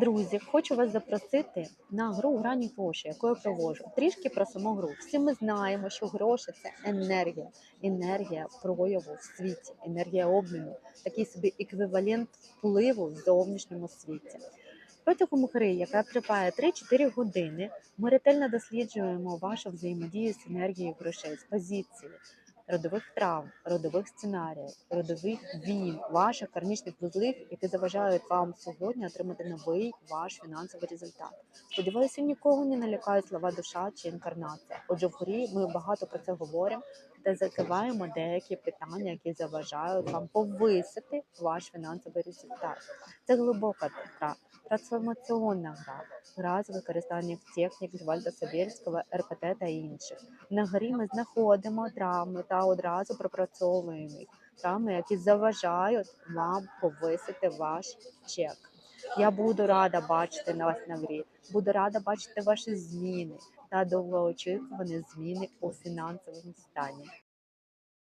Друзі, хочу вас запросити на гру грані гроші, яку я проводжу. Трішки про саму гру. Всі ми знаємо, що гроші це енергія, енергія прояву в світі, енергія обміну, такий собі еквівалент впливу в зовнішньому світі. Протягом гри, яка триває 3-4 години, ми ретельно досліджуємо вашу взаємодію з енергією грошей, з позиції, родових травм, родових сценаріїв, родових війн, ваших кармічних вузлів, які заважають вам сьогодні отримати новий ваш фінансовий результат. Сподіваюся, нікого не налякають слова душа чи інкарнація. Отже, в горі ми багато про це говоримо та закриваємо деякі питання, які заважають вам повисити ваш фінансовий результат. Це глибока гра, трансформаційна гра, гра з використанням технік Звальда Савєльського, РПТ та інших. На горі ми знаходимо травми та одразу пропрацьовуємо. Травми, які заважають вам повисити ваш чек. Я буду рада бачити на вас на врі. Буду рада бачити ваші зміни та довгоочікувані зміни у фінансовому стані.